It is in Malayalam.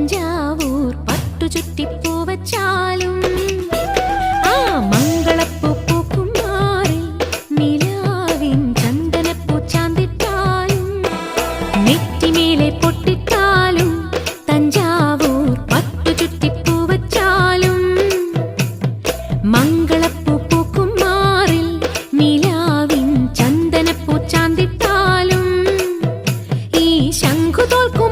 തഞ്ചാവൂർ പട്ടു ചുറ്റിപ്പൂ വച്ചാലും ആ മംഗളപ്പൂ പൂക്കുമാറി നിലാവിൻ ചന്ദനപ്പൂ ചാന്തിട്ടാലും നെറ്റിമേലെ പൊട്ടിട്ടാലും തഞ്ചാവൂർ പട്ടു ചുറ്റിപ്പൂ വച്ചാലും മംഗളപ്പൂ പൂക്കുമാറി നിലാവിൻ ചന്ദനപ്പൂ ചാന്തിട്ടാലും ഈ ശംഖു തോൽക്കും